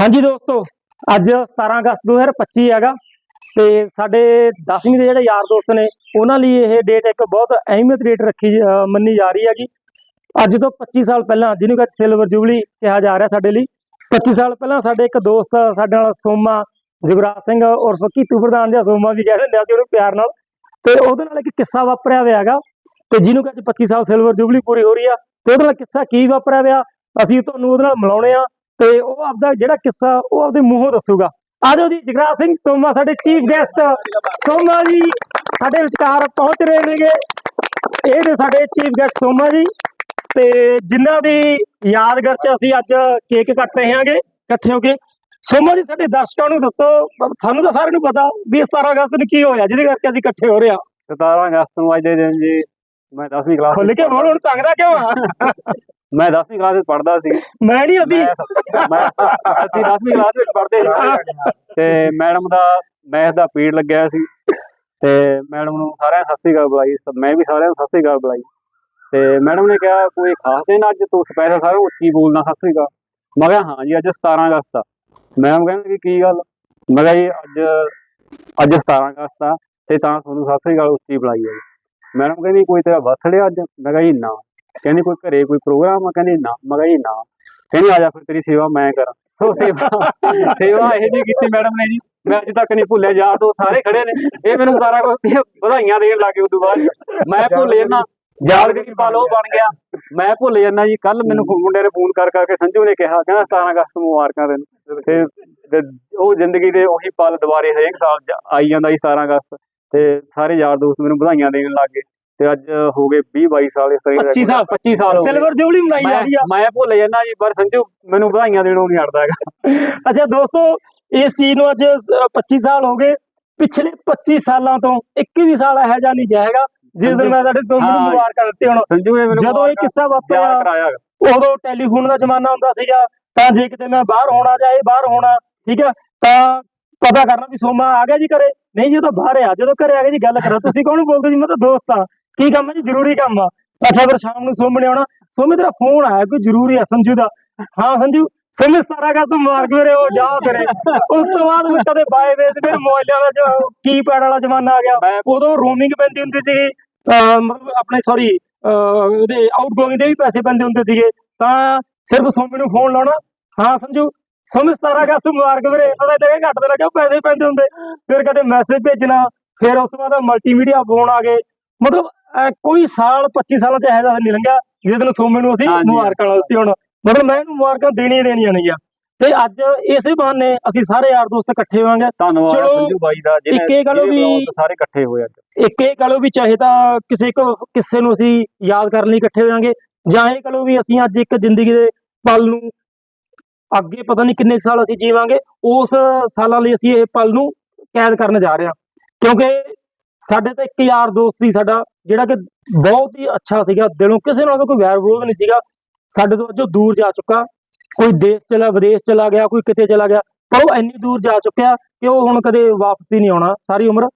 ਹਾਂਜੀ ਦੋਸਤੋ, ਅੱਜ 17 ਅਗਸਤ 2025 ਹੈਗਾ ਤੇ ਸਾਡੇ 10ਵੀਂ ਦੇ ਜਿਹੜੇ ਯਾਰ ਦੋਸਤ ਨੇ, ਉਹਨਾਂ ਲਈ ਇਹ ਡੇਟ ਇੱਕ ਬਹੁਤ ਅਹਿਮੀਅਤ ਡੇਟ ਰੱਖੀ ਮੰਨੀ ਜਾ ਰਹੀ ਹੈਗੀ। ਅੱਜ ਤੋਂ 25 ਸਾਲ ਪਹਿਲਾਂ, ਜਿਹਨੂੰ ਕਿ ਸਿਲਵਰ ਜੁਬਲੀ ਕਿਹਾ ਜਾ ਰਿਹਾ ਸਾਡੇ ਲਈ। 25 ਸਾਲ ਪਹਿਲਾਂ ਸਾਡੇ ਇੱਕ ਦੋਸਤ ਸਾਡੇ ਨਾਲ ਸੋਮਾ ਜੁਗਰਾਜ ਸਿੰਘ ਉਰਫ ਕੀਤੂ ਪ੍ਰਧਾਨ ਜਾਂ ਸੋਮਾ ਵੀ ਕਹਿ ਦਿੰਦੇ ਆ ਅਸੀਂ ਉਹਨੂੰ ਪਿਆਰ ਨਾਲ। ਤੇ ਉਹਦੇ ਨਾਲ ਇੱਕ ਕਿੱਸਾ ਵਾਪਰਿਆ ਹੋਇਆ ਹੈਗਾ। ਤੇ ਜਿਹਨੂੰ ਕਿ ਅੱਜ 25 ਸਾਲ ਸਿਲਵਰ ਜੁਬਲੀ ਪੂਰੀ ਹੋ ਰਹੀ ਆ, ਤੇ ਉਹਦੇ ਨਾਲ ਕਿੱਸਾ ਕੀ ਵਾਪਰਿਆ ਹੋਇਆ? ਅਸੀਂ ਤੁਹਾਨੂੰ ਉਹਦੇ ਨਾਲ ਮਿਲਾਉਣੇ ਆ। ਤੇ ਉਹ ਆਪਦਾ ਜਿਹੜਾ ਕਿੱਸਾ ਉਹ ਆਪਦੇ ਮੂੰਹੋਂ ਦੱਸੂਗਾ। ਆਜੋ ਜੀ ਜਗਰਾਜ ਸਿੰਘ ਸੋਮਾ ਸਾਡੇ ਚੀਫ ਗੈਸਟ ਸੋਮਾ ਜੀ ਸਾਡੇ ਵਿਚਕਾਰ ਪਹੁੰਚ ਰਹੇ ਨੇਗੇ। ਇਹ ਨੇ ਸਾਡੇ ਚੀਫ ਗੈਸਟ ਸੋਮਾ ਜੀ ਤੇ ਜਿਨ੍ਹਾਂ ਦੀ ਯਾਦਗਾਰ ਚ ਅਸੀਂ ਅੱਜ ਕੇਕ ਕੱਟ ਰਹੇ ਹਾਂਗੇ ਇਕੱਠੇ ਹੋ ਕੇ। ਸੋਮਾ ਜੀ ਸਾਡੇ ਦਰਸ਼ਕਾਂ ਨੂੰ ਦੱਸੋ ਸਾਨੂੰ ਤਾਂ ਸਾਰਿਆਂ ਨੂੰ ਪਤਾ ਵੀ 17 ਅਗਸਤ ਨੂੰ ਕੀ ਹੋਇਆ ਜਿਹਦੇ ਕਰਕੇ ਅਸੀਂ ਇਕੱਠੇ ਹੋ ਰਹੇ ਹਾਂ। 17 ਅਗਸਤ ਨੂੰ ਅੱਜ ਦੇ ਦਿਨ ਜੀ ਮੈਂ 10ਵੀਂ ਕਲਾਸ ਖੁੱਲ ਕੇ ਬੋਲ ਹੁਣ ਸੰਗਦਾ ਕਿਉਂ ਆ? ਮੈਂ 10ਵੀਂ ਕਲਾਸ ਵਿੱਚ ਪੜ੍ਹਦਾ ਸੀ। ਮੈਂ ਨਹੀਂ ਅਸੀਂ। ਮੈਂ- ਅਸੀਂ 10ਵੀਂ ਕਲਾਸ ਵਿੱਚ ਪੜ੍ਹਦੇ ਸੀ। ਤੇ ਮੈਡਮ ਦਾ ਮੈਥ ਦਾ ਪੀਰੀਅਡ ਲੱਗਿਆ ਸੀ। ਤੇ ਮੈਡਮ ਨੂੰ ਸਾਰਿਆਂ ਸਤਿ ਸ੍ਰੀ ਅਕਾਲ ਬੁਲਾਈ। ਮੈਂ ਵੀ ਸਾਰਿਆਂ ਨੂੰ ਸਤਿ ਸ੍ਰੀ ਅਕਾਲ ਬੁਲਾਈ। ਤੇ ਮੈਡਮ ਨੇ ਕਿਹਾ ਕੋਈ ਖਾਸ ਦਿਨ ਅੱਜ? ਤੂੰ ਸਪੈਸ਼ਲ ਸਾਰਿਆਂ ਨੂੰ ਉੱਚੀ ਬੋਲਣਾ ਸਤਿ ਸ੍ਰੀ ਅਕਾਲ। ਮੈਂ ਕਿਹਾ ਹਾਂ ਜੀ ਅੱਜ 17 ਅਗਸਤ ਆ। ਮੈਮ ਕਹਿੰਦੇ ਕਿ ਕੀ ਗੱਲ? ਮੈਂ ਕਿਹਾ ਜੀ ਅੱਜ ਅੱਜ 17 ਅਗਸਤ ਆ ਤੇ ਤਾਂ ਤੁਹਾਨੂੰ ਸਤਿ ਸ੍ਰੀ ਅਕਾਲ ਉੱਚੀ ਬੁਲਾਈ ਹੈ ਮੈਡਮ ਕਹਿੰਦੀ ਕੋਈ ਤੇਰਾ ਬਰਥਡੇ ਅੱਜ? ਮੈਂ ਕਿਹਾ ਜੀ ਨਾ। ਕਹਿੰਦੀ ਕੋਈ ਘਰੇ ਕੋਈ ਪ੍ਰੋਗਰਾਮ ਆ, ਕਹਿੰਦੀ ਨਾ, ਮੈਂ ਕਿਹਾ ਜੀ ਨਾ। ਕਹਿੰਦੀ ਆ ਜਾ ਫਿਰ ਤੇਰੀ ਸੇਵਾ ਮੈਂ ਕਰਾਂ। ਸੋ ਸੇਵਾ ਸੇਵਾ ਇਹ ਜੀ ਕੀਤੀ ਮੈਡਮ ਨੇ ਜੀ। ਮੈਂ ਅੱਜ ਤੱਕ ਨਹੀਂ ਭੁੱਲਿਆ, ਯਾਰ ਦੋ ਸਾਰੇ ਖੜੇ ਨੇ। ਇਹ ਮੈਨੂੰ ਸਾਰਾ ਕੁਝ ਵਧਾਈਆਂ ਦੇਣ ਲੱਗੇ ਉਦੋਂ ਬਾਅਦ। ਮੈਂ ਭੁੱਲ ਜਾਂਦਾ ਯਾਦਗਰੀ ਪਲ ਉਹ ਬਣ ਗਿਆ। ਮੈਂ ਭੁੱਲ ਜਾਂਦਾ ਜੀ ਕੱਲ ਮੈਨੂੰ ਮੁੰਡੇ ਨੇ ਫੋਨ ਕਰ, ਕਰਕੇ ਸੰਜੂ ਨੇ ਕਿਹਾ, ਕਹਿੰਦਾ 17 ਅਗਸਤ ਮੁਬਾਰਕਾਂ ਤੈਨੂੰ। ਤੇ ਉਹ ਜ਼ਿੰਦਗੀ ਦੇ ਉਹੀ ਪਲ ਦੁਬਾਰੇ ਹਰੇਕ ਸਾਲ ਆਈ ਜਾਂਦਾ ਜੀ 17 ਅਗਸਤ। ਤੇ ਸਾਰੇ ਯਾਰ ਦੋਸਤ ਮੈਨੂੰ ਵਧਾਈਆਂ ਦੇਣ ਲੱਗੇ। ਤੇ ਅੱਜ ਹੋ ਗਏ 20 22 ਸਾਲ ਇਸ ਤਰ੍ਹਾਂ 25 ਸਾਲ 25 ਸਾਲ ਹੋ ਗਏ। ਸਿਲਵਰ ਜੁਬਲੀ ਮਨਾਈ ਜਾ ਰਹੀ ਆ। ਮੈਂ ਭੁੱਲ ਜਾਂਦਾ ਜੀ ਪਰ ਸੰਜੂ ਮੈਨੂੰ ਵਧਾਈਆਂ ਦੇਣੋਂ ਨਹੀਂ ਹਟਦਾ ਹੈਗਾ। ਅੱਛਾ ਦੋਸਤੋ ਇਸ ਚੀਜ਼ ਨੂੰ ਅੱਜ ਅ, 25 ਸਾਲ ਹੋ ਗਏ। ਪਿਛਲੇ 25 ਸਾਲਾਂ ਤੋਂ ਇੱਕ ਵੀ ਸਾਲ ਇਹੋ ਜਿਹਾ ਨਹੀਂ ਹੈਗਾ ਜਿਸ ਦਿਨ ਮੈਂ ਸਾਡੇ ਸੋਮੀ ਨੂੰ। ਮੁਬਾਰਕਾਂ ਦਿੱਤੀ ਹੁਣ। ਸੰਜੂ ਨੇ ਮੈਨੂੰ ਜਦੋਂ ਇਹ ਕਿੱਸਾ ਵਾਪਰਿਆ। ਉਦੋਂ ਟੈਲੀਫੋਨ ਦਾ ਜ਼ਮਾਨਾ ਹੁੰਦਾ ਸੀਗਾ ਤਾਂ ਜੇ ਕਿਤੇ ਮੈਂ ਬਾਹਰ ਹੋਣਾ ਜਾਂ ਇਹ ਬਾਹਰ ਹੋਣਾ ਠੀਕ ਹੈ ਤਾਂ ਪਤਾ ਕਰਨਾ ਵੀ ਸੋਮਾ ਆ ਗਿਆ ਜੀ ਘਰੇ। ਨਹੀਂ ਜੀ ਉਹ ਤਾਂ ਬਾਹਰ ਆ। ਜਦੋਂ ਘਰੇ ਆ ਗਿਆ ਜੀ ਗੱਲ ਕਰੋ। ਤੁਸੀਂ ਕੌਣ ਬੋਲਦੇ ਜੀ? ਮੈਂ ਤਾਂ ਦੋਸਤ ਆ ਕੀ ਕੰਮ ਹੈ ਜੀ? ਜ਼ਰੂਰੀ ਕੰਮ ਆ। ਅੱਛਾ ਫਿਰ ਸ਼ਾਮ ਨੂੰ ਸੋਮੇ ਨੇ ਆਉਣਾ। ਸੋਮੇ ਤੇਰਾ ਫੋਨ ਆਇਆ ਕੋਈ ਜ਼ਰੂਰੀ ਆ ਸੰਜੂ ਦਾ? ਹਾਂ ਸੰਜੂ? ਸੋਮੇ 17 ਅਗਸਤ ਨੂੰ ਮੁਬਾਰਕ ਮੇਰੇ ਉਹ ਜਾ ਤੇਰੇ। ਉਸ ਤੋਂ ਬਾਅਦ ਫਿਰ ਕਦੇ ਬਾਏ ਵੇਸ ਫਿਰ ਮੋਬਾਈਲਾਂ ਦਾ ਜੋ ਕੀਪੈਡ ਵਾਲਾ ਜ਼ਮਾਨਾ ਆ ਗਿਆ। ਮੈਂ ਉਦੋਂ ਰੋਮਿੰਗ ਪੈਂਦੀ ਹੁੰਦੀ ਸੀ ਮਤਲਬ ਆਪਣੇ ਸੌਰੀ ਉਹਦੇ ਆਊਟਗੋਇੰਗ ਦੇ ਵੀ ਪੈਸੇ ਪੈਂਦੇ ਹੁੰਦੇ ਸੀਗੇ। ਤਾਂ ਸਿਰਫ ਸੋਮੀ ਨੂੰ ਫੋਨ ਲਾਉਣਾ। ਹਾਂ ਸੰਜੂ? ਸੋਮੀ 17 ਅਗਸਤ ਨੂੰ ਮੁਬਾਰਕ ਵੀਰੇ। ਉਹਦਾ ਤਾਂ ਇਹ ਘੱਟ ਦੇ ਲੱਗਿਆ ਪੈਸੇ ਪੈਂਦੇ ਹੁੰਦੇ। ਫਿਰ ਕਦੇ ਮੈਸੇਜ ਭੇਜਣਾ। ਫਿਰ ਉਸ ਤੋਂ ਬਾਅਦ ਮਲਟੀਮੀਡੀਆ ਫੋਨ ਆ ਗਏ। ਮਤਲਬ ਕੋਈ ਸਾਲ 25 ਸਾਲਾਂ ਚ ਇਹੋ ਜਿਹਾ ਨਹੀਂ ਲੰਘਿਆ। ਜਿਸ ਦਿਨ ਸੋਮੀ ਨੂੰ ਅਸੀਂ। ਮੁਬਾਰਕਾਂ ਦਿੱਤੀ ਹੁਣ। ਮਤਲਬ ਮੈਂ ਇਹਨੂੰ ਮੁਬਾਰਕਾਂ ਦੇਣੀਆਂ ਹੀ ਦੇਣੀਆਂ ਨੇਗੀਆਂ। ਤੇ ਅੱਜ ਇਸੇ ਬਹਾਨੇ ਅਸੀਂ ਸਾਰੇ ਯਾਰ ਦੋਸਤ ਇਕੱਠੇ ਹੋਵਾਂਗੇ। ਧੰਨਵਾਦ ਸੰਜੂ ਬਾਈ ਦਾ ਜਿਹਨੇ ਇੱਕ ਇਹ ਗੱਲ ਵੀ- ਸਾਰੇ ਇਕੱਠੇ ਹੋਏ ਅੱਜ। ਇੱਕ ਇਹ ਕਹੋ ਵੀ ਚਾਹੇ ਤਾਂ ਕਿਸੇ ਇੱਕ ਕਿੱਸੇ ਨੂੰ ਅਸੀਂ ਯਾਦ ਕਰਨ ਲਈ ਇਕੱਠੇ ਹੋਵਾਂਗੇ ਜਾਂ ਇਹ ਕਹੋ ਵੀ ਅਸੀਂ ਅੱਜ ਇੱਕ ਜ਼ਿੰਦਗੀ ਦੇ ਪਲ ਨੂੰ ਅੱਗੇ ਪਤਾ ਨਹੀਂ ਕਿੰਨੇ ਸਾਲ ਅਸੀਂ ਜੀਵਾਂਗੇ ਉਸ ਸਾਲਾਂ ਲਈ ਅਸੀਂ ਇਹ ਪਲ ਨੂੰ ਕੈਦ ਕਰਨ ਜਾ ਰਹੇ ਹਾਂ। ਕਿਉਂਕਿ ਸਾਡੇ ਤਾਂ ਇੱਕ ਯਾਰ ਦੋਸਤ ਸੀ ਸਾਡਾ ਜਿਹੜਾ ਕਿ ਬਹੁਤ ਹੀ ਅੱਛਾ ਸੀਗਾ। ਦਿਲੋਂ ਕਿਸੇ ਨਾਲ ਤਾਂ ਕੋਈ ਵੈਰ ਵਿਰੋਧ ਨਹੀਂ ਸੀਗਾ। ਸਾਡੇ ਤੋਂ ਜੋ ਦੂਰ ਜਾ ਚੁੱਕਾ। ਕੋਈ ਦੇਸ਼ ਚਲਾ, ਵਿਦੇਸ਼ ਚਲਾ ਗਿਆ, ਕੋਈ ਕਿਤੇ ਚਲਾ ਗਿਆ। ਪਰ ਉਹ ਇੰਨੀ ਦੂਰ ਜਾ ਚੁੱਕਿਆ ਕਿ ਉਹ ਹੁਣ ਕਦੇ ਵਾਪਸ ਹੀ ਨਹੀਂ ਆਉਣਾ। ਸਾਰੀ ਉਮਰ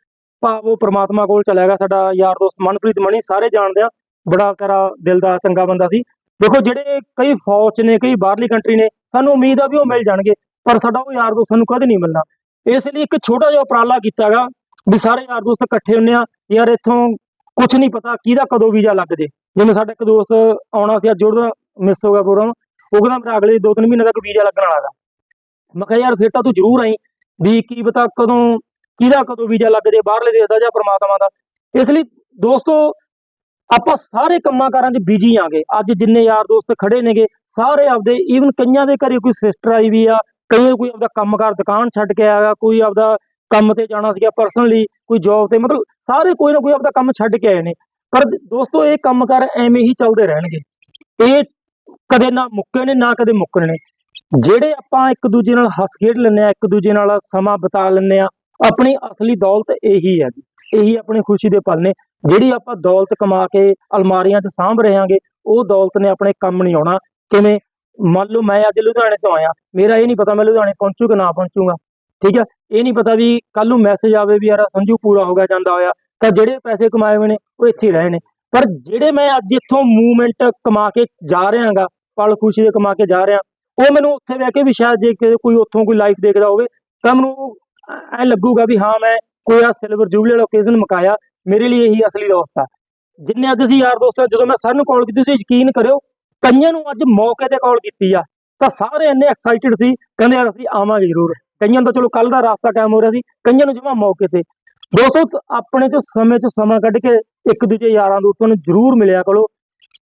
ਭਾਵ ਉਹ ਪ੍ਰਮਾਤਮਾ ਕੋਲ ਚਲਾ ਗਿਆ। ਸਾਡਾ ਯਾਰ ਦੋਸਤ ਮਨਪ੍ਰੀਤ ਮਣੀ ਸਾਰੇ ਜਾਣਦੇ ਆ ਬੜਾ ਕਰਾ ਦਿਲ ਦਾ ਚੰਗਾ ਬੰਦਾ ਸੀ। ਦੇਖੋ, ਜਿਹੜੇ ਕਈ ਫੌਜ ਨੇ, ਕਈ ਬਾਹਰਲੀ ਕੰਟਰੀ ਨੇ, ਸਾਨੂੰ ਉਮੀਦ ਆ ਵੀ ਉਹ ਮਿਲ ਜਾਣਗੇ। ਪਰ ਸਾਡਾ ਉਹ ਯਾਰ ਦੋਸਤ ਸਾਨੂੰ ਕਦੇ ਨਹੀਂ ਮਿਲਣਾ। ਇਸ ਲਈ ਇੱਕ ਛੋਟਾ ਜਿਹਾ ਉਪਰਾਲਾ ਕੀਤਾਗਾ ਵੀ ਸਾਰੇ ਯਾਰ ਦੋਸਤ ਇਕੱਠੇ ਹੁੰਨੇ ਆ ਯਾਰ ਇੱਥੋਂ ਕੁਝ ਨਹੀਂ ਪਤਾ ਕਿਹਦਾ ਕਦੋਂ ਵੀਜ਼ਾ ਲੱਗ ਜੇ। ਜਿਵੇਂ ਸਾਡਾ ਇੱਕ ਦੋਸਤ ਆਉਣਾ ਸੀ ਅੱਜ, ਉਹਦਾ ਮਿਸ ਹੋ ਗਿਆ ਪ੍ਰੋਗਰਾਮ ਉਹ ਕਹਿੰਦਾ ਮੇਰਾ ਅਗਲੇ 2-3 ਮਹੀਨੇ ਤੱਕ ਵੀਜ਼ਾ ਲੱਗਣ ਵਾਲਾ ਗਾ ਮੈਂ ਕਿਹਾ ਯਾਰ ਫਿਰ ਤਾਂ ਤੂੰ ਜ਼ਰੂਰ ਆਈ। ਵੀ ਕੀ ਪਤਾ ਕਦੋਂ, ਕਿਹਦਾ ਕਦੋਂ ਵੀਜ਼ਾ ਲੱਗ ਜੇ, ਬਾਹਰਲੇ ਦੇਸ਼ ਦਾ ਜਾਂ ਪ੍ਰਮਾਤਮਾ ਦਾ। ਇਸ ਲਈ ਦੋਸਤੋ, ਆਪਾਂ ਸਾਰੇ ਕੰਮਾਂ ਕਾਰਾਂ 'ਚ ਬਿਜ਼ੀ ਆਂਗੇ। ਅੱਜ ਜਿੰਨੇ ਯਾਰ ਦੋਸਤ ਖੜੇ ਨੇਗੇ, ਸਾਰੇ ਆਪਦੇ ਈਵਨ ਕਈਆਂ ਦੇ ਘਰੇ ਕੋਈ ਸਿਸਟਰ ਆਈ ਵੀ ਆ ਕਈ ਕੋਈ ਆਪਦਾ ਕੰਮਕਾਰ ਦੁਕਾਨ ਛੱਡ ਕੇ ਆਇਆ, ਕੋਈ ਆਪਦਾ ਕੰਮ ਤੇ ਜਾਣਾ ਸੀਗਾ ਪਰਸਨਲੀ ਕੋਈ ਜੌਬ ਤੇ, ਮਤਲਬ ਸਾਰੇ ਕੋਈ ਨਾ ਕੋਈ ਆਪਦਾ ਕੰਮ ਛੱਡ ਕੇ ਆਏ ਨੇ। ਪਰ ਦੋਸਤੋ, ਇਹ ਕੰਮ ਕੰਮਕਾਰ ਐਵੇਂ ਹੀ ਚੱਲਦੇ ਰਹਿਣਗੇ। ਇਹ ਕਦੇ ਨਾ ਮੁੱਕੇ ਨੇ, ਨਾ ਕਦੇ ਮੁੱਕਣੇ ਨੇ। ਜਿਹੜੇ ਆਪਾਂ ਇੱਕ ਦੂਜੇ ਨਾਲ ਹੱਸ ਖੇਡ ਲੈਂਦੇ ਆ ਇੱਕ ਦੂਜੇ ਨਾਲ ਸਮਾਂ ਬਿਤਾ ਲੈਂਦੇ ਆ ਆਪਣੀ ਅਸਲੀ ਦੌਲਤ ਇਹੀ ਹੈ ਇਹੀ ਆਪਣੀ ਖੁਸ਼ੀ ਦੇ ਪਲ ਨੇ। ਜਿਹੜੀ ਆਪਾਂ ਦੌਲਤ ਕਮਾ ਕੇ ਅਲਮਾਰੀਆਂ 'ਚ ਸਾਂਭ ਰਹੇ ਹਾਂਗੇ, ਉਹ ਦੌਲਤ ਨੇ ਆਪਣੇ ਕੰਮ ਨਹੀਂ ਆਉਣਾ। ਕਿਵੇਂ? ਮੰਨ ਲਓ, ਮੈਂ ਅੱਜ ਲੁਧਿਆਣੇ ਤੋਂ ਆਇਆ। ਮੇਰਾ ਇਹ ਨਹੀਂ ਪਤਾ ਮੈਂ ਲੁਧਿਆਣੇ ਪਹੁੰਚੂ ਕਿ ਨਾ ਪਹੁੰਚੂਗਾ। ਠੀਕ ਹੈ? ਇਹ ਨਹੀਂ ਪਤਾ ਵੀ ਕੱਲ ਨੂੰ ਮੈਸੇਜ ਆਵੇ ਵੀ ਯਾਰ ਸੰਜੂ ਪੂਰਾ ਹੋ ਗਿਆ, ਜਾਂਦਾ ਹੋਇਆ। ਤਾਂ ਜਿਹੜੇ ਪੈਸੇ ਕਮਾਏ ਹੋਏ ਨੇ, ਉਹ ਇੱਥੇ ਹੀ ਰਹੇ ਨੇ। ਪਰ ਜਿਹੜੇ ਮੈਂ ਅੱਜ ਇੱਥੋਂ ਮੂਵਮੈਂਟ ਕਮਾ ਕੇ ਜਾ ਰਿਹਾਗਾ ਪਲ ਖੁਸ਼ੀ ਦੇ ਕਮਾ ਕੇ ਜਾ ਰਿਹਾ, ਉਹ ਮੈਨੂੰ ਉੱਥੇ ਬਹਿ ਕੇ ਵੀ ਸ਼ਾਇਦ ਜੇ ਕੋਈ ਉੱਥੋਂ ਕੋਈ ਲਾਈਵ ਦੇਖਦਾ ਹੋਵੇ, ਤਾਂ ਮੈਨੂੰ ਐ ਲੱਗੂਗਾ ਵੀ ਹਾਂ, ਮੈਂ ਕੋਈ ਆ ਸਿਲਵਰ ਜੂਬਲੀ ਵਾਲਾ ਓਕੇਜ਼ਨ ਮਕਾਇਆ, ਮੇਰੇ ਲਈ ਇਹੀ ਅਸਲੀ ਦੋਸਤ ਆ। ਜਿੰਨੇ ਅੱਜ ਅਸੀਂ ਯਾਰ ਦੋਸਤ ਆ ਜਦੋਂ ਮੈਂ ਸਰ ਨੂੰ ਕਾਲ ਕੀਤੀ ਤੁਸੀਂ ਯਕੀਨ ਕਰਿਓ, ਕਈਆਂ ਨੂੰ ਅੱਜ ਮੌਕੇ ਤੇ ਕਾਲ ਕੀਤੀ ਆ, ਤਾਂ ਸਾਰੇ ਇੰਨੇ ਐਕਸਾਈਟਿਡ ਸੀ, ਕਹਿੰਦੇ ਯਾਰ ਅਸੀਂ ਆਵਾਂਗੇ ਜ਼ਰੂਰ। ਕਈਆਂ ਦਾ ਚਲੋ ਕੱਲ ਦਾ ਰਾਸਤਾ ਟਾਈਮ ਹੋ ਰਿਹਾ ਸੀ, ਕਈਆਂ ਨੂੰ ਜਮਾ ਮੌਕੇ ਤੇ। ਦੋਸਤੋ, ਆਪਣੇ ਚ ਸਮੇਂ ਚ ਸਮਾਂ ਕੱਢ ਕੇ ਇੱਕ ਦੂਜੇ ਯਾਰਾਂ ਦੋਸਤਾਂ ਨੂੰ ਜ਼ਰੂਰ ਮਿਲਿਆ ਕਰੋ।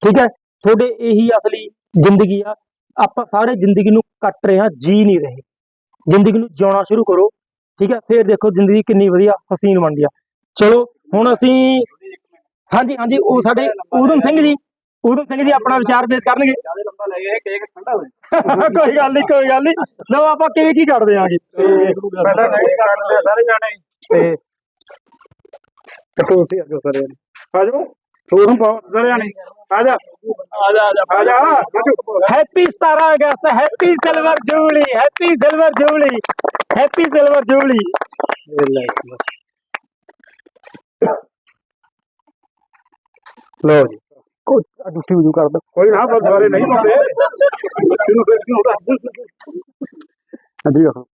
ਠੀਕ ਹੈ, ਤੁਹਾਡੇ ਇਹੀ ਅਸਲੀ ਜ਼ਿੰਦਗੀ ਆ। ਆਪਾਂ ਸਾਰੇ ਜ਼ਿੰਦਗੀ ਨੂੰ ਕੱਟ ਰਹੇ ਹਾਂ, ਜੀ ਨਹੀਂ ਰਹੇ। ਜ਼ਿੰਦਗੀ ਨੂੰ ਜਿਉਣਾ ਸ਼ੁਰੂ ਕਰੋ। ਠੀਕ ਹੈ, ਫਿਰ ਦੇਖੋ ਜ਼ਿੰਦਗੀ ਕਿੰਨੀ ਵਧੀਆ, ਹਸੀਨ ਬਣਦੀ ਆ। ਚਲੋ, ਹੁਣ ਅਸੀਂ ਹਾਂਜੀ ਹਾਂਜੀ, ਉਹ ਸਾਡੇ ਊਧਮ ਸਿੰਘ ਜੀ। ਊਧਮ ਸਿੰਘ ਜੀ ਆਪਣਾ ਵਿਚਾਰ ਪੇਸ਼ ਕਰਨਗੇ। ਕੋਈ ਗੱਲ ਨਹੀਂ ਕੋਈ ਗੱਲ ਨਹੀਂ ਲਓ ਆਪਾਂ ਕਿਵੇਂ ਕੀ ਕਰਦੇ ਆਂਗੇ ਪਹਿਲਾਂ ਨਹੀਂ ਕਰਦੇ ਸਾਰੇ ਜਾਣੇ। ਤੇ ਕਟੋ ਸੀ ਆਜੋ ਸਾਰੇ ਆਜੋ ਤੁਹਾਨੂੰ ਬਹੁਤ ਸਾਰੇ ਜਾਣੇ। ਆਜਾ ਆਜਾ ਆਜਾ ਆਜਾ ਹੈਪੀ 17 ਅਗਸਤ happy silver jubilee happy silver jubilee happy silver jubilee ਲੋ ਜੀ। ਉਜੂ ਕਰ ਦੋ ਕੋਈ ਨਾ ਬਸ ਸਾਰੇ ਨਹੀਂ ਪਾਉਂਦੇ। ਇਹਨੂੰ ਫਿਰ ਕੀ ਹੁੰਦਾ ਹਾਂਜੀ ਵੇਖੋ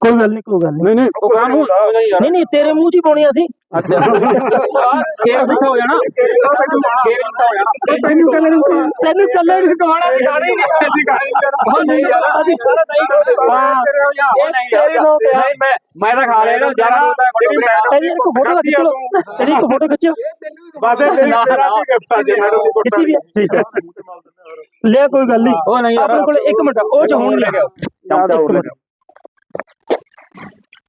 ਕੋਈ ਗੱਲ ਨਹੀਂ ਕੋਈ ਗੱਲ ਨਹੀਂ ਨਹੀਂ ਨਹੀਂ ਉਹ ਕਾਨੂੰ ਨਹੀਂ ਨਹੀਂ ਤੇਰੇ ਮੂੰਹ 'ਚ ਹੀ ਪਾਉਣੀ ਅਸੀਂ। ਅੱਛਾ। ਕੇਕ ਜਿੱਥਾ ਹੋ ਜਾਣਾ। ਕੇਕ ਜਿੱਥਾ ਹੋ ਜਾਣਾ। ਤੈਨੂੰ ਕੱਲੇ ਨੂੰ ਤੈਨੂੰ ਕੱਲੇ ਨੂੰ ਕਮਾਣਾ ਸੀ ਗਾਣੇ ਅਸੀਂ ਗਾਣੇ ਉਹ ਨਹੀਂ ਯਾਰ ਅਸੀਂ ਸਾਰਾ ਨਹੀਂ ਹਾਂ ਉਹ ਨਹੀਂ ਯਾਰ ਤੇਰੇ ਆ। ਨਹੀਂ ਮੈਂ ਮੈਂ ਤਾਂ ਖਾ ਲਿਆ ਜਾਰਾ ਤੇਰੀ ਇੱਕ ਫੋਟੋ ਦਾ ਖਿੱਚ ਲਓ। ਤੇਰੀ ਇੱਕ ਫੋਟੋ ਖਿੱਚੋ ਬਸ ਤੇਰੀ ਤੇਰਾ ਕੀ ਗਿਫਟ ਆ ਜੇ ਮੈਡਮ ਦੀ ਖਿੱਚੀ ਵੀ ਹੈ? ਠੀਕ ਹੈ ਲੈ ਕੋਈ ਗੱਲ ਨਹੀਂ ਉਹ ਨਹੀਂ ਯਾਰ ਆਪਣੇ ਕੋਲ ਇੱਕ ਮਿੰਟ ਉਹ ਚ ਹੋਣ ਲੱਗਾ ਲੈ ਕੇ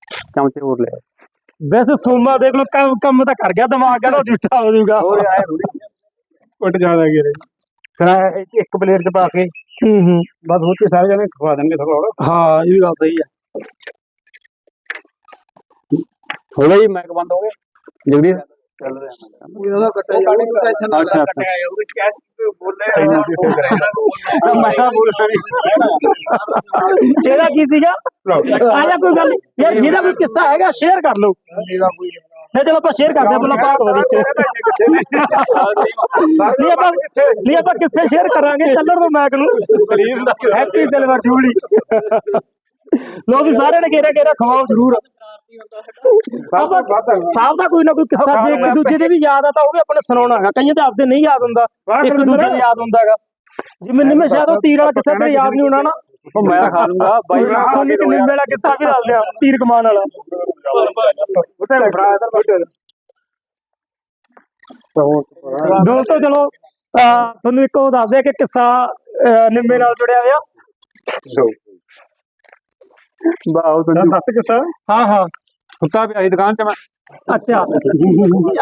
ਚਮਚੇ ਹੋਰ ਲੈ ਵੈਸੇ ਸੋਮਾ ਦੇਖ ਲਓ ਕੰਮ ਕੰਮ ਤਾਂ ਕਰ ਗਿਆ ਦਿਮਾਗ ਕਹਿੰਦਾ ਝੂਠਾ ਹੋ ਜਾਊਗਾ। ਹੋਰ ਆਏ ਥੋੜੀ ਕੁੱਟ ਜ਼ਿਆਦਾ ਗਿਰੇ ਫਿਰ ਇਹ ਇੱਕ ਪਲੇਟ ਚ ਪਾ ਕੇ ਹੂੰ ਹੂੰ। ਬਸ ਉਹ ਚ ਸਾਰੇ ਜਾਣੇ ਖਵਾ ਦੇਣਗੇ ਥੋੜਾ ਹਾਂ ਇਹ ਵੀ ਗੱਲ ਸਹੀ ਹੈ ਹੋ ਗਿਆ ਜੀ ਮੈਕ ਬੰਦ ਹੋ ਗਿਆ। ਜਗਦੀ ਚੱਲ ਰਿਹਾ। ਅੱਛਾ ਅੱਛਾ। ਮੈਂ ਤਾਂ ਬੋਲਣਾ ਨਹੀਂ ਇਹਦਾ ਕੀ ਸੀਗਾ ਆ ਜਾ ਕੋਈ ਗੱਲ ਨੀ। ਯਾਰ ਜਿਹਦਾ ਕੋਈ ਕਿੱਸਾ ਹੈਗਾ ਸ਼ੇਅਰ ਕਰ ਲਓ ਨਹੀਂ ਚਲੋ ਆਪਾਂ ਸ਼ੇਅਰ ਕਰਦੇ ਹਾਂ ਪਹਿਲਾਂ ਬਾਤ ਵਧੀ ਨਹੀਂ ਆਪਾਂ ਨਹੀਂ ਆਪਾਂ ਕਿੱਸੇ ਸ਼ੇਅਰ ਕਰਾਂਗੇ ਚੱਲਣ ਦੋ ਮੈਕ ਨੂੰ ਹੈਪੀ ਸਿਲਵਰ ਜੂਬਲੀ ਲੋ ਵੀ ਸਾਰਿਆਂ ਨੇ ਘੇਰਾ ਘੇਰਾ ਖਵਾਓ ਜ਼ਰੂਰ ਆਪਾਂ ਸਾਲ ਦਾ ਕੋਈ ਨਾ ਕੋਈ ਕਿੱਸਾ ਜੇ ਇੱਕ ਦੂਜੇ ਦੇ ਵੀ ਯਾਦ ਆ ਤਾਂ ਉਹ ਵੀ ਆਪਾਂ ਨੇ ਸੁਣਾਉਣਾ ਹੈਗਾ। ਕਈਆਂ ਦੇ ਆਪਦੇ ਨਹੀਂ ਯਾਦ ਹੁੰਦਾ ਇੱਕ ਦੂਜੇ ਦੇ ਯਾਦ ਹੁੰਦਾ ਹੈਗਾ। ਜਿਵੇਂ ਨਿੰਮੇ ਸ਼ਾਇਦ ਉਹ ਤੀਰ ਵਾਲਾ ਕਿੱਸਾ ਤੇ ਯਾਦ ਨਹੀਂ ਹੋਣਾ ਨਾ। ਉਹ ਮੈਂ ਖਾ ਲੂੰਗਾ। ਬਾਈ ਸੋਨੀ ਤੇ ਨਿੰਮੇ ਵਾਲਾ ਕਿੱਸਾ ਵੀ ਦੱਸ ਦਿਆਂ ਤੀਰ ਕਮਾਨ ਵਾਲਾ। ਉੱਤੇ ਫੜਾ ਇਧਰ ਬੈਠੇ ਦੋਸਤੋ ਚਲੋ ਤੁਹਾਨੂੰ ਇੱਕ ਉਹ ਦੱਸਦੇ ਕਿ ਕਿੱਸਾ ਨਿੰਮੇ ਨਾਲ ਜੁੜਿਆ ਹੋਇਆ। ਬਾਉ ਤੁਹਾਨੂੰ ਦੱਸ ਕਿਸਾ? ਹਾਂ ਹਾਂ। ਕੁੱਤਾ ਵੀ ਆਈ ਦੁਕਾਨ 'ਚ ਮੈਂ। ਅੱਛਾ।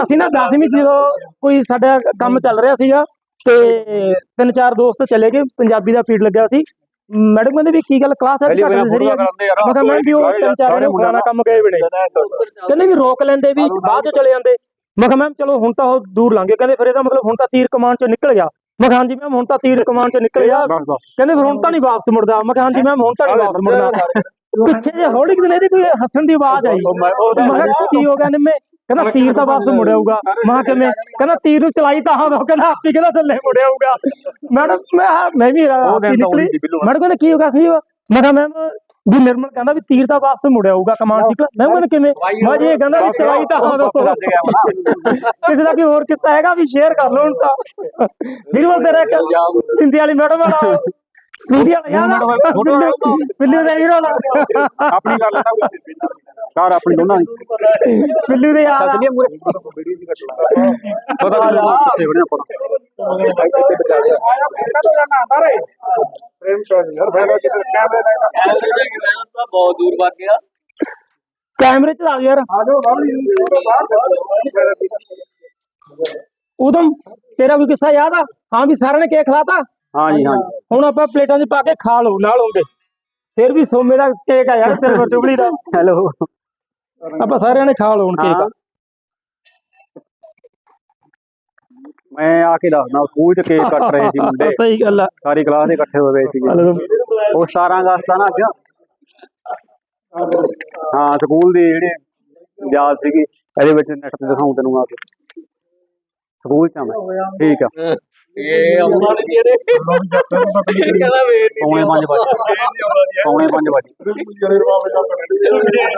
ਅਸੀਂ ਨਾ 10ਵੀਂ ਚ ਜਦੋਂ ਕੋਈ ਸਾਡਾ ਕੰਮ ਚੱਲ ਰਿਹਾ ਸੀਗਾ ਤੇ ਤਿੰਨ ਚਾਰ ਦੋਸਤ ਚਲੇ ਗਏ ਪੰਜਾਬੀ ਦਾ ਪੀੜ ਲੱਗਿਆ ਸੀ। ਮੈਡਮ ਕਹਿੰਦੇ ਵੀ ਕੀ ਗੱਲ ਕਲਾਸ ਅੱਜ ਘੱਟ ਸੀ। ਕਰਾਉਂਦੇ ਯਾਰ ਮੈਂ ਕਿਹਾ ਮੈਂ ਵੀ ਉਹ ਤਿੰਨ ਚਾਰ ਨੇ ਫਲਾਣਾ ਕੰਮ ਗਏ ਬਣੇ ਕਹਿੰਦੇ ਵੀ ਰੋਕ ਲੈਂਦੇ ਵੀ ਬਾਅਦ ਚ ਚਲੇ ਜਾਂਦੇ। ਮੈਂ ਕਿਹਾ ਮੈਮ ਚਲੋ ਹੁਣ ਤਾਂ ਉਹ ਦੂਰ ਲੰਘੇ ਕਹਿੰਦੇ ਫਿਰ ਇਹਦਾ ਮਤਲਬ ਹੁਣ ਤਾਂ ਤੀਰ ਕਮਾਨ ਚੋਂ ਨਿਕਲ ਗਿਆ। ਮੈਂ ਕਿਹਾ ਹਾਂਜੀ ਮੈਮ ਹੁਣ ਤਾਂ ਤੀਰ ਕਮਾਨ ਚੋਂ ਨਿਕਲ ਗਿਆ। ਕਹਿੰਦੇ ਫਿਰ ਹੁਣ ਤਾਂ ਨਹੀਂ ਵਾਪਸ ਮੁੜਦਾ। ਮੈਂ ਕਿਹਾ ਹਾਂਜੀ ਮੈਮ ਹੁਣ ਤਾਂ ਨਹੀਂ ਵਾਪਸ ਮੁੜਨਾ। ਪਿੱਛੇ ਜੇ ਹੌਲੀ ਕਿਤੇ ਇਹਦੀ ਕੋਈ ਹੱਸਣ ਦੀ ਆਵਾਜ਼ ਆਈ। ਮੈਂ ਕਿਹਾ ਕੀ ਹੋ ਗਿਆ ਨਿੰਮੇ? ਕਹਿੰਦਾ ਤੀਰ ਤਾਂ ਵਾਪਸ ਮੁੜਿਆਊਗਾ। ਮੈਂ ਕਿਹਾ ਕਿਵੇਂ? ਕਹਿੰਦਾ ਤੀਰ ਨੂੰ ਚਲਾਈ ਤਾਂ ਹਾਂ ਕਹਿੰਦਾ ਆਪੀ ਕਹਿੰਦਾ ਥੱਲੇ ਮੁੜਿਆਊਗਾ। ਮੈਡਮ ਮੈਂ ਮੈਂ ਵੀ ਆਪੀ ਨਿਕਲੀ ਮੈਡਮ ਕਹਿੰਦਾ ਕੀ ਹੋ ਗਿਆ ਸੰਜੀਵ ਮੈਂ ਕਿਹਾ ਮੈਮ ਵੀ ਨਿਰਮਲ ਕਹਿੰਦਾ ਵੀ ਤੀਰ ਤਾਂ ਵਾਪਸ ਮੁੜਿਆਊਗਾ ਕਮਾਨ ਚ ਮੈਂ ਕਹਿੰਦਾ ਕਿਵੇਂ? ਮੈਂ ਜੀ ਇਹ ਕਹਿੰਦਾ ਵੀ ਚਲਾਈ ਤਾਂ ਹਾਂ ਹੋਣਾ ਕਿਸੇ ਦਾ ਕੋਈ ਹੋਰ ਕਿੱਸਾ ਹੈਗਾ ਵੀ ਸ਼ੇਅਰ ਕਰ ਲਓ ਹੁਣ ਤਾਂ। ਨਿਰਮਲ ਤੇਰਾ ਇੱਕ ਹਿੰਦੀ ਵਾਲੀ ਮੈਡਮ ਵਾਲਾ ਸੀਰੀਅਲ ਯਾਦ ਆ ਬਿੱਲੂ ਦਾ ਹੀਰੋ ਵਾਲਾ। ਆਪਣੀ ਗੱਲ ਤਾਂ ਕਾਰ ਆਪਣੀ ਦੋਨਾਂ ਦੀ। ਬਿੱਲੂ ਦੇ ਆ ਚੱਲੀਏ ਮੂਰੇ। ਪਤਾ ਨਹੀਂ ਲੱਗਦਾ ਕਿੱਥੇ ਵੜਿਆ ਪਤਾ ਪ੍ਰੇਮ ਸ਼ਾਹ ਯਾਰ ਫਾਇਦਾ ਕਿਤੇ ਕੈਮਰੇ ਦਾ ਬਹੁਤ ਦੂਰ ਵਗ ਗਿਆ। ਕੈਮਰੇ ਚ ਆ ਯਾਰ। ਬਾਹਰ। ਉਦਮ ਤੇਰਾ ਕੋਈ ਕਿੱਸਾ ਯਾਦ ਆ? ਹਾਂ ਵੀ ਸਾਰਿਆਂ ਨੇ ਕੇਕ ਖਲਾਤਾ। ਹਾਂ ਜੀ ਹਾਂ ਹੁਣ ਆਪਾਂ ਪਲੇਟਾਂ 'ਚ ਪਾ ਕੇ ਖਾ ਲਓ ਨਾਲ ਹੁੰਦੇ ਫਿਰ ਵੀ ਸੋਮੇ ਦਾ ਕੇਕ ਆ ਯਾਰ ਸਿਲਵਰ ਜੁਬਲੀ ਦਾ। ਹੈਲੋ ਆਪਾਂ ਸਾਰਿਆਂ ਨੇ ਖਾ ਲਓ ਹੁਣ ਕੇਕ ਮੈਂ ਆ ਕੇ ਦੱਸਦਾ ਸਕੂਲ 'ਚ ਕੇਕ ਕੱਟ ਰਹੇ ਸੀ ਮੁੰਡੇ। ਸਹੀ ਗੱਲ ਆ। ਸਾਰੀ ਕਲਾਸ ਦੇ ਇਕੱਠੇ ਹੋ ਗਏ ਸੀਗੇ। ਉਹ 17 ਅਗਸਤ ਆ ਨਾ ਅੱਜ। ਹਾਂ ਸਕੂਲ ਦੀ ਜਿਹੜੀ ਯਾਦ ਸੀਗੀ ਇਹਦੇ ਵਿੱਚ ਨੈਟ ਤੇ ਦਿਖਾਉਂ ਤੈਨੂੰ ਆ ਕੇ। ਸਕੂਲ ਚ ਆ ਮੈਂ। ਠੀਕ ਆ। ਇਹ ਆਉਣਾ ਨਹੀਂ ਜਿਹੜੇ ਕਹਿੰਦਾ ਵੇਟ ਪੌਣੇ 5 ਵਜੇ ਪੌਣੇ 5 ਵਜੇ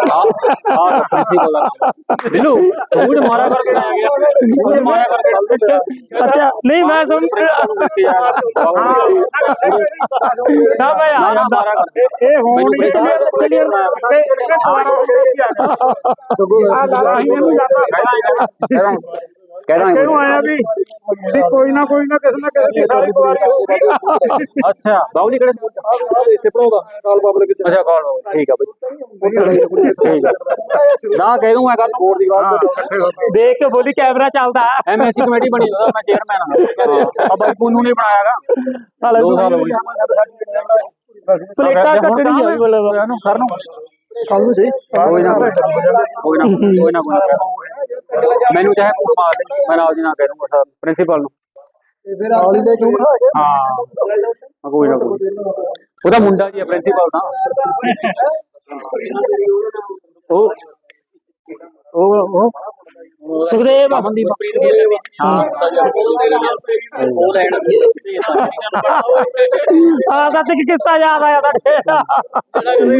ਆ ਆ ਪ੍ਰਿੰਸੀਪਲ ਦਾ ਬਿੱਲੂ ਤੂੰ ਮਾਰਾ ਕਰਕੇ ਆ ਗਿਆ ਤੂੰ ਮਾਰਾ ਕਰਕੇ ਅੱਛਾ ਨਹੀਂ ਮੈਂ ਸਮਝ ਨਾ ਮੈਂ ਆ ਜਾਂਦਾ ਇਹ ਹੁਣ ਮੈਨੂੰ principal ਚੱਲੀਏ ਕਹਿ ਦਾਂਗੇ। ਕਿਹਨੂੰ ਆਇਆ ਵੀ ਵੀ ਕੋਈ ਨਾ ਕੋਈ ਨਾ ਕਿਸੇ ਨਾ ਕਿਸੇ ਦੀ ਸਾਰੀ ਕੁਆਰੀ ਹੋਊਗੀ। ਅੱਛਾ ਬਾਬੂ ਜੀ ਕਿਹੜੇ ਇੱਥੇ ਪੜਾਉਂਦਾ ਕਾਲ ਪਬਲਿਕ ਅੱਛਾ ਕਾਲ ਠੀਕ ਆ ਬਈ। ਨਾ ਕਹਿ ਦੂੰ ਮੈਂ ਕੱਲ ਬੋਰਡ ਦੀ ਗੱਲ ਦੇਖ ਕੇ ਬੋਲੀ ਕੈਮਰਾ ਚੱਲਦਾ। ਐਮਐਸਸੀ ਕਮੇਟੀ ਬਣੀ ਉਹਦਾ ਮੈਂ ਚੇਅਰਮੈਨ ਹਾਂ ਆ ਬਾਈ ਪੂਨੂ ਨੇ ਬਣਾਇਆਗਾ ਹਾਲੇ ਦੋ ਸਾਲ ਹੋ ਗਏ। ਪਲੇਟਾਂ ਕੱਟਣੀ ਆ ਵੀ ਸਰ ਨੂੰ। ਕੱਲ ਨੂੰ ਸਹੀ। ਕੋਈ ਨਾ ਕੋਈ ਨਾ ਕੋਈ ਨਾ ਕੋਈ ਨਾ। ਮੈਨੂੰ ਚਾਹੇ ਫੋਨ ਮਾਰ ਦੇ ਮੈਂ ਨਾਲ ਦੀ ਨਾਲ ਕਹਿ ਦੂੰਗਾ ਸਰ ਪ੍ਰਿੰਸੀਪਲ ਨੂੰ। ਹਾਂ। ਹਾਂ, ਕੋਈ ਨਾ ਕੋਈ। ਨਾ। ਉਹਦਾ ਮੁੰਡਾ ਜੀ ਹੈ ਪ੍ਰਿੰਸੀਪਲ ਦਾ। ਉਹ ਉਹ ਉਹ ਸੁਖਦੇਵ ਅਮਨਦੀਪ ਹਾਂ। ਆ ਤਾਂ ਇੱਕ ਕਿੱਸਾ ਯਾਦ ਆਇਆ ਸਾਡੇ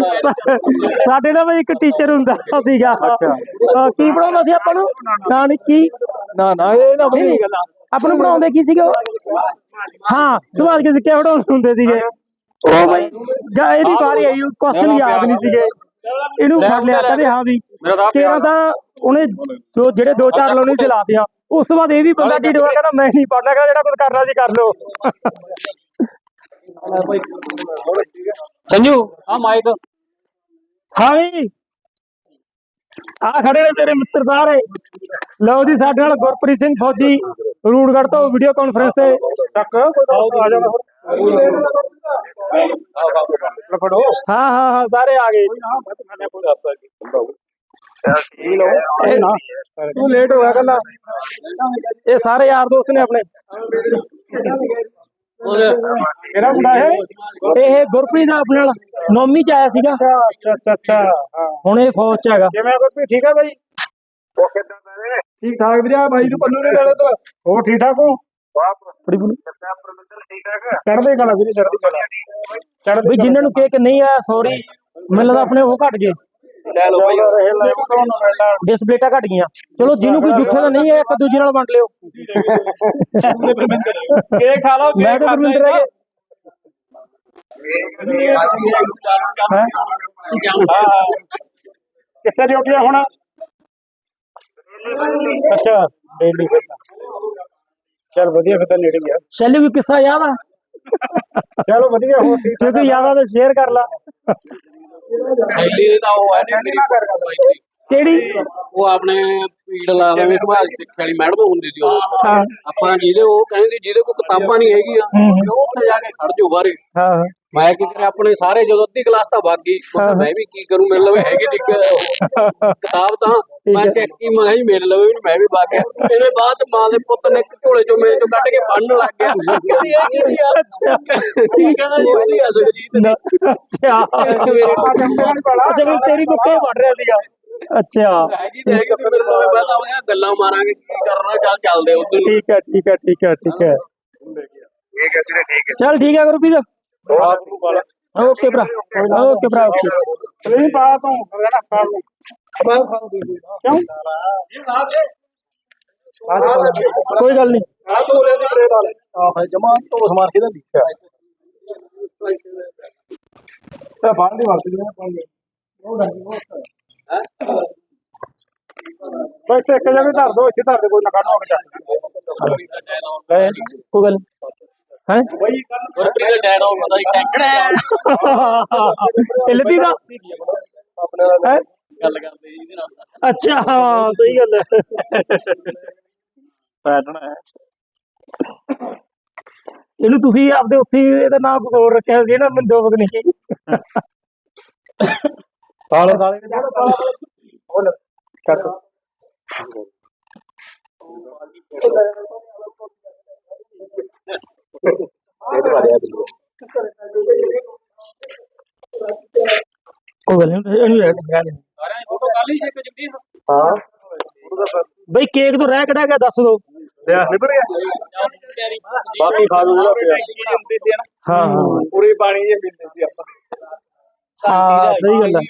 ਸਾਡੇ ਨਾਲ ਇੱਕ ਟੀਚਰ ਹੁੰਦਾ ਸੀਗਾ। ਕੀ ਪੜਾਉਂਦਾ ਸੀ ਆਪਾਂ ਨੂੰ? ਨਾ ਨੀ ਕੀ? ਨਾ ਨਾ ਇਹ ਨਾ ਨਹੀਂ ਗੱਲਾਂ ਆਪਾਂ ਨੂੰ ਪੜਾਉਂਦੇ ਕੀ ਸੀਗੇ ਉਹ? ਹਾਂ ਸਵਾਲ ਕੇ ਸਿੱਕੇ ਪੜਾਉਂਦੇ ਹੁੰਦੇ ਸੀਗੇ? ਉਹ ਬਾਈ ਜਾਂ ਇਹਦੀ ਵਾਰੀ ਆਈ ਕੁਐਸਚਨ ਯਾਦ ਨਹੀਂ ਸੀਗੇ। ਇਹਨੂੰ ਫੜ ਲਿਆ ਕਹਿੰਦੇ ਹਾਂ ਵੀ। ਤੇਰਾ। ਤਾਂ ਉਹਨੇ ਦੋ ਜਿਹੜੇ ਦੋ ਚਾਰ ਲਾਉਣੇ ਸੀ ਲਾ ਦਿਆਂ। ਉਸ ਤੋਂ ਬਾਅਦ ਇਹ ਵੀ ਬੰਦਾ ਢੀਡ ਹੋਇਆ ਕਹਿੰਦਾ ਮੈਂ ਨਹੀਂ ਪੜਨਾ ਕਹਿੰਦਾ ਜਿਹੜਾ ਕੁਝ ਕਰਨਾ ਸੀ ਕਰ ਲਓ। ਸੰਜੂ? ਆ ਮਾਈਕ। ਹਾਂ ਵੀ। ਆ ਖੜੇ ਨੇ ਤੇਰੇ ਮਿੱਤਰ ਸਾਰੇ। ਲਓ ਜੀ ਸਾਡੇ ਨਾਲ ਗੁਰਪ੍ਰੀਤ ਸਿੰਘ ਫੌਜੀ ਰੂੜਗੜ੍ਹ ਤੋਂ ਵੀਡੀਓ ਕਾਨਫਰੰਸ ਤੇ। ਤੱਕ ਆ ਜਾਣਾ ਫੜੋ ਹਾਂ ਹਾਂ ਹਾਂ ਸਾਰੇ ਆ ਗਏ ਇਹ- ਤੂੰ ਲੇਟ ਹੋਇਆ ਕੱਲਾ ਇਹ ਸਾਰੇ ਯਾਰ ਦੋਸਤ ਨੇ ਆਪਣੇ ਕਿਹੜਾ ਮੁੰਡਾ ਹੈ ਇਹ ਗੁਰਪ੍ਰੀਤ ਦਾ ਆਪਣੇ ਨਾਲ ਨੌਵੀਂ ਚ ਆਇਆ ਸੀਗਾ ਅੱਛਾ ਅੱਛਾ ਅੱਛਾ ਹਾਂ ਹੁਣ ਇਹ ਫੌਜ ਚ ਹੈਗਾ ਕਿਵੇਂ ਕੋਈ ਠੀਕ ਹੈ ਬਾਈ ਉਹ ਕਿੱਦਾਂ ਦਾ ਠੀਕ ਠਾਕ ਵੀਰੇ ਆ ਬਾਈ ਨੂੰ ਪੱਲੂ ਨੇ ਨਾਲੇ ਤਾਂ ਹੋਰ ਠੀਕ ਠਾਕ ਹੋ ਬੜੀ ਬੋਲੀ ਚੜਦੇ ਕਲਾ ਵੀਰੇ ਚੜਦੀ ਕਲਾ। ਚੜਦੇ ਵੀ ਜਿਨ੍ਹਾਂ ਨੂੰ ਕੇਕ ਨਹੀਂ ਆਇਆ ਸੌਰੀ ਮੈਨੂੰ ਲੱਗਦਾ ਆਪਣੇ ਉਹ ਘਟ ਗਏ। ਲੈ ਲਓ ਮਿਲਣਾ ਡਿਸਪਲੇਟਾਂ ਘਟ ਗਈਆਂ। ਚਲੋ ਜਿਹਨੂੰ ਕੋਈ ਜੁੱਠੇ ਦਾ ਨਹੀਂ ਹੈ ਇੱਕ ਦੂਜੇ ਨਾਲ ਵੰਡ ਲਿਓ। ਕੇਕ ਖਾ ਲਓ ਮੈਂ ਤਾਂ ਗੁਰਮਿੰਦਰ ਰਹਿ ਗਏ ਕਿੱਥੇ ਡਿਊਟੀ ਆ ਹੁਣ? ਅੱਛਾ ਡੇਲੀ ਫਿਰ। ਚੱਲ ਵਧੀਆ ਫਿਰ ਤਾਂ ਨੇੜੇ ਹੀ ਆ। ਸ਼ੈਲੀ ਕੋਈ ਕਿੱਸਾ ਯਾਦ ਆ? ਚਲੋ ਵਧੀਆ ਹੋਰ ਠੀਕ ਜੇ ਕੋਈ ਯਾਦ ਆ ਤਾਂ ਸ਼ੇਅਰ ਕਰ ਲਾ। ਪਹਿਲੀ ਤਾਂ ਉਹ ਹੈ ਨਾ ਮੇਰੀ ਬਾਈ ਦੀ। ਕਿਹੜੀ? ਉਹ ਆਪਣੇ ਪੀੜ ਲਾ ਰਹੇ ਸਮਾਜ ਸਿੱਖਿਆ ਵਾਲੀ ਮੈਡਮ ਹੁੰਦੀ ਸੀ ਉਹ। ਹਾਂ। ਆਪਾਂ ਜਿਹਦੇ ਉਹ ਕਹਿੰਦੇ ਜਿਹਦੇ ਕੋਲ ਕਿਤਾਬਾਂ ਨਹੀਂ ਹੈਗੀਆਂ ਉਹ ਉੱਥੇ ਜਾ ਕੇ ਖੜ ਜਾਓ ਬਾਹਰੇ। ਹਾਂ। ਮੈਂ ਕੀ ਕਰਿਆ ਆਪਣੇ ਸਾਰੇ ਜਦੋਂ ਅੱਧੀ ਕਲਾਸ ਤਾਂ ਵਗ ਗਈ ਮੈਂ ਕਿਹਾ ਮੈਂ ਵੀ ਕੀ ਕਰੂੰ ਮੇਰੇ ਲਵੇ ਹੈਗੀ ਲਿਖ ਕਿਤਾਬ ਤਾਂ ਮੈਂ ਹੈ। ਚੈੱਕ ਕੀ ਮੈਂ ਜੀ ਮੇਰੇ ਲਵੇ ਵੀ ਮੈਂ ਵੀ ਵਗ ਗਿਆ ਇਹਦੇ ਬਾਅਦ ਚ ਮਾਂ ਦੇ ਪੁੱਤ ਨੇ ਇੱਕ ਝੋਲੇ ਚੋਂ ਮੇਰੇ ਚੋਂ ਕੱਢ ਕੇ ਪੜਨ ਲੱਗ ਗਿਆ। ਕਹਿੰਦੀ ਇਹ ਕੀ ਸੀ ਯਾਰ ਅੱਛਾ। ਕਹਿੰਦਾ ਜੀ ਵਧੀਆ ਅੱਛਾ ਅੱਛਾ ਤੇਰੀ ਬੁੱਕੇ ਪੜ ਰਿਹਾ ਸੀਗਾ ਅੱਛਾ ਹੈਗੀ ਤੇ ਹੈਗੀ ਵੀ ਮੇਰੇ ਲਵੇ ਪਹਿਲਾਂ ਮੈਂ ਕਿਹਾ ਗੱਲਾਂ ਮਾਰਾਂਗੇ ਕੀ ਕਰਨਾ ਚੱਲ ਚੱਲਦੇ ਉਧਰ ਠੀਕ ਹੈ ਠੀਕ ਹੈ ਠੀਕ ਹੈ ਠੀਕ ਹੈ ਚੱਲ ਠੀਕ ਹੈ ਗੁਰਪ੍ਰੀਤ ਓਕੇ ਭਰਾ ਓਕੇ ਭਰਾ ਓਕੇ ਨਹੀਂ ਪਾ ਤੂੰ ਰਹਿਣਾ ਖਾ ਲੂੰ ਕਿਉਂ ਕੋਈ ਗੱਲ ਨਹੀਂ ਆ ਤੂੰ ਲੈ ਦੀ ਪਲੇਟ ਵਾਲੇ ਆਹ ਜਮਾ ਤੋਂ ਸਮਾਰ ਕੇ ਦਿੰਦੀ ਤਾਂ ਬਾਹਰ ਦੀ ਵਰਤ ਦੀ ਪਾਉਂਦੇ ਬਸ ਇੱਕ ਜਗ੍ਹਾ ਧਰ ਦੋ ਇੱਥੇ ਧਰ ਦੇ ਕੋਈ ਨਾ ਕੱਢ ਹੋ ਕੇ ਕੋਈ ਗੱਲ ਹੈ ਗੁਰਪ੍ਰੀਤ ਦਾ ਡੈਡ ਉਹ ਪਤਾ ਹੀ? ਟੈਂਕੜਾ ਇਲਤੀ ਦਾ? ਹੈ? ਗੱਲ ਕਰਦੇ ਜੀ ਇਹਦੇ ਨਾਲ ਅੱਛਾ ਹਾਂ ਸਹੀ ਗੱਲ ਹੈ। ਪੈਟਣਾ ਹੈ। ਇਹਨੂੰ ਤੁਸੀਂ ਆਪਦੇ ਉੱਥੇ ਹੀ ਇਹਦਾ ਨਾਮ ਕੁਝ ਹੋਰ ਰੱਖਿਆ ਨਾ ਮਨਜੋਬਕ ਨਹੀਂ। ਤਾਲੇ ਤਾਲੇ ਬੋਲ। ਕੱਟ ਕੋਈ ਗੱਲ ਨਹੀਂ ਇਹਨੂੰ ਰਹਿ ਰਹਿ ਦੇ। ਸਾਰਿਆਂ ਦੀ ਫੋਟੋ ਕਰ ਲਈ ਸੀ ਇੱਕ ਜਗਦੀਸ਼ ਹਾਂ। ਬਈ ਕੇਕ ਤੋਂ ਰਹਿ ਕਿਹੜਾ ਗਿਆ ਦੱਸ ਦੋ। ਨਿਬੜ ਗਿਆ ਬਾਕੀ ਖਾ ਲੂਗਾ ਹਾਂ ਹਾਂ। ਪੂਰੀ ਪਾਣੀ ਜੇ ਮਿਲਦੇ ਸੀ ਆਪਾਂ। ਹਾਂ ਸਹੀ ਗੱਲ ਹੈ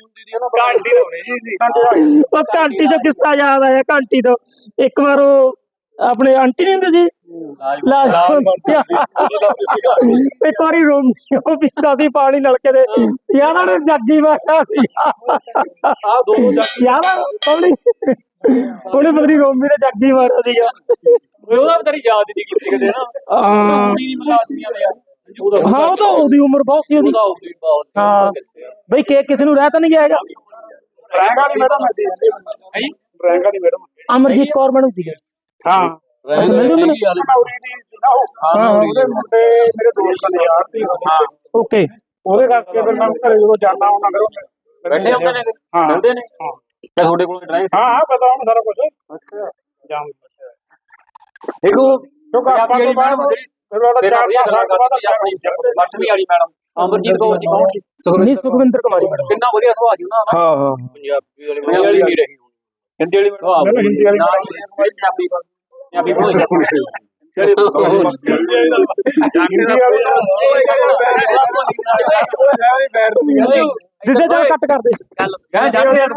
ਕਾਂਟੀ ਹੋਣੀ ਜੀ ਸੀ। ਉਹ ਘੰਟੀ ਤੋਂ ਕਿੱਸਾ ਯਾਦ ਆਇਆ ਘੰਟੀ ਤੋਂ ਇੱਕ ਵਾਰ ਉਹ ਆਪਣੇ ਆਂਟੀ ਨਹੀਂ ਹੁੰਦੇ ਸੀ? ਇੱਕ ਵਾਰੀ ਰੋਮੀ ਉਹ ਪੀਂਦਾ ਸੀ ਪਾਣੀ ਨਲਕੇ ਦੇ। ਯਾਦ ਉਹਨੇ ਜੱਗੀ ਮਾਰਿਆ ਸੀ। ਆ ਦੋ ਯਾਦ ਆ ਕੌਣੀ ਉਹਨੇ ਨੀ ਰੋਮੀ ਦੇ ਜੱਗੀ ਮਾਰਿਆ ਸੀਗਾ। ਉਹਦਾ ਤੇਰੀ ਯਾਦ ਨਹੀਂ ਕੀਤੀ ਕਦੇ ਨਾ। ਹਾਂ। ਨਹੀਂ ਮਲਾਸਮੀਆਂ ਦੇ ਉਹਦਾ ਹਾਂ ਉਹ ਤਾਂ ਉਹਦੀ ਉਮਰ ਬਹੁਤ ਸੀ ਉਹਦੀ। ਹਾਂ। ਬਈ ਕੇ ਕਿਸੇ ਨੂੰ ਰਹਿ ਤਾਂ ਨਹੀਂ ਗਿਆ ਹੈਗਾ। ਰੈਂਗਾ ਨਹੀਂ ਮੈਡਮ ਹੈ? ਜੀ ਰੈਂਗਾ ਨਹੀਂ ਮੈਡਮ ਅਮਰਜੀਤ ਕੌਰ ਮੈਡਮ ਸੀਗੇ। ਹਾਂ। ਅੱਛਾ ਮਿਲ ਗਏ ਦੀ ਨਾ ਹਾਂ ਉਹਦੇ ਮੁੰਡੇ ਮੇਰੇ ਦੋਸਤ ਦੇ ਯਾਰ ਸੀ ਹਾਂ। ਓਕੇ। ਉਹਦੇ ਕਰਕੇ ਫਿਰ ਮੈਂ ਘਰੇ ਜਦੋਂ ਜਾਣਾ ਆਉਣਾ ਕਰੋ ਬੈਠੇ ਹੁੰਦੇ ਨੇ ਹਾਂ। ਮਿਲਦੇ ਨੇ? ਹਾਂ। ਤੇ ਤੁਹਾਡੇ ਕੋਲ ਡਰਾਈਵ ਹਾਂ ਹਾਂ ਪਤਾ ਉਹਨੂੰ ਸਾਰਾ ਕੁਝ ਅੱਛਾ। ਜਾਮ। ਦੇਖੋ ਕਿਉਂਕਿ ਆਪਾਂ ਤੋਂ ਬਾਅਦ ਫਿਰ ਉਹਦਾ ਤੇਰਾ ਚਾਰ ਵਧੀਆ ਪੰਜ ਸਾਲ ਗੱਲਾਂ ਬਾਅਦ ਕਰਦੀ ਆਪਣੀ ਮੱਠਵੀਂ ਵਾਲੀ ਮੈਡਮ ਅਮਰਜੀਤ ਕੌਰ ਜੀ ਕੌਣ ਸੀ ਨਹੀਂ ਸੁਖਵਿੰਦਰ ਕੁਮਾਰੀ ਮੈਡਮ ਕਿੰਨਾ ਵਧੀਆ ਸੁਭਾਅ ਸੀ ਉਹਨਾਂ ਦਾ ਹਾਂ ਹਾਂ ਪੰਜਾਬੀ ਵਾਲੀ ਪੰਜਾਬੀ ਨਹੀਂ ਰਹੀ ਹਿੰਦੀ ਵਾਲੀ ਮੈਡਮ ਮੈਨੂੰ ਹਿੰਦੀ ਵਾਲੀ ਨਾ ਹੀ ਪੰਜਾਬੀ ਪੰਜਾਬੀ ਬੋਲ ਹਿੰਦੀ ਵਾਲੀ ਦਿਸੇ ਜਾ ਕੱਟ ਕਰਦੇ ਕਹਿੰਦੇ ਜਾਂਦੇ ਆ